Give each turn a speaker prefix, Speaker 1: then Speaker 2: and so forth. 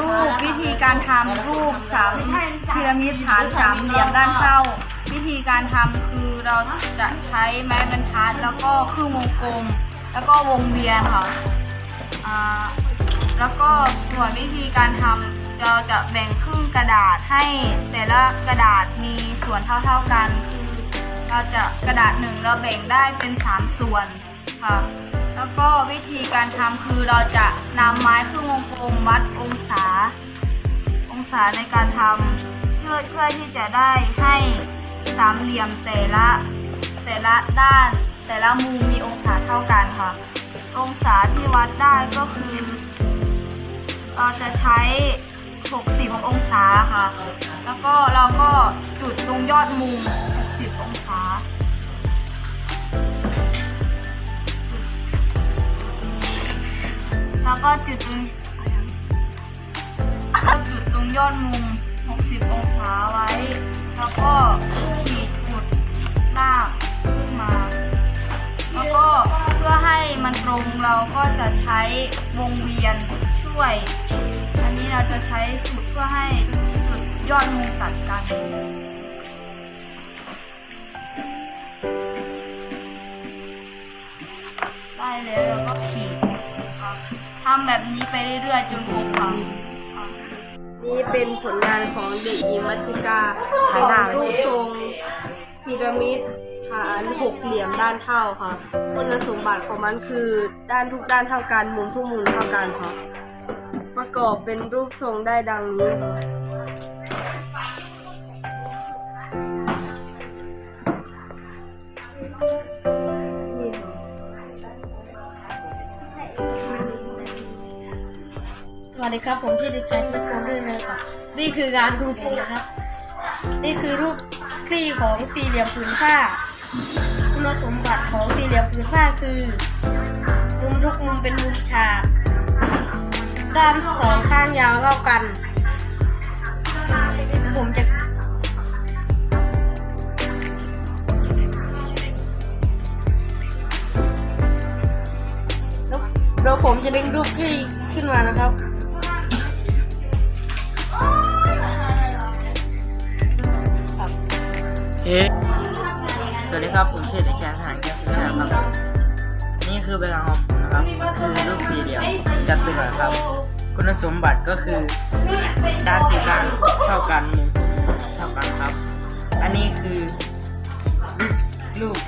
Speaker 1: รูปวิธีการทำรูปสามพีระมิดฐานสามเหลี่ยมด้านเข้า วิธีการทำคือเราจะใช้ไม้บรรทัดแล้วก็ครึ่งวงกลม แล้วก็วงเวียนค่ะอ่าแล้วก็ส่วนวิธีการทำเราจะแบ่งครึ่งกระดาษให้แต่ละกระดาษมีส่วนเท่า ๆกัน คือเราจะกระดาษหนึ่งเราแบ่งได้เป็นสามส่วนค่ะ แล้วก็วิธีการทำคือเราจะนำไม้ครึ่งวงกลมวัดองศา องศาในการทำเพื่อเพื่อที่จะได้ให้สามเหลี่ยมแต่ละแต่ละด้านแต่ละมุมมีองศาเท่ากันค่ะ องศาที่วัดได้ก็คือ เราจะใช้ 60 องศาค่ะ แล้วก็เราก็จุดตรงยอดมุม 60 องศา แล้วก็จุดตรงจุดตรงยอดมุม 60 องศาไว้ แล้วก็ขีดจุดลากขึ้นมา แล้วก็เพื่อให้มันตรงเราก็จะใช้วงเวียนช่วย อันนี้เราจะใช้สูตรเพื่อให้จุดยอดมุมตัดกันได้แล้วก็ำแบบนี้ไปเรื่อยๆ จนครบค่ะ
Speaker 2: นี่เป็นผลงานของเด็กหญิงมัติกา
Speaker 3: ถ่ายหน้า
Speaker 2: รูปทรงพีระมิดฐานหกเหลี่ยมด้านเท่าค่ะคุณสมบัติของมันคือด้านทุกด้านเท่ากันมุมทุกมุมเท่ากันค่ะประกอบเป็นรูปทรงได้ดังนี้
Speaker 3: วัสดีครับผมชื่อเด็กชายทิพย์พงษ์ดื้อนะครับนี่คืองานของผมนะครับ นี่คือรูปคลี่ของสี่เหลี่ยมผืนผ้า คุณสมบัติของสี่เหลี่ยมผืนผ้าคือมุมทุกมุมเป็นมุมฉากด้านสองข้างยาวเท่ากัน ผมจะแล้วเดี๋ยวผมจะดึงรูปคลี่ขึ้นมานะครับ
Speaker 4: เอ๊ะสวัสดีครับผมชื่อเด็กชายทหารแก้วสุชาครับ นี่คือเวลาของผมนะครับ คือรูปสี่เหลี่ยมจัตุรัสครับ คุณสมบัติก็คือด้านที่การเท่ากันมุมเท่ากันครับ อันนี้คือรูป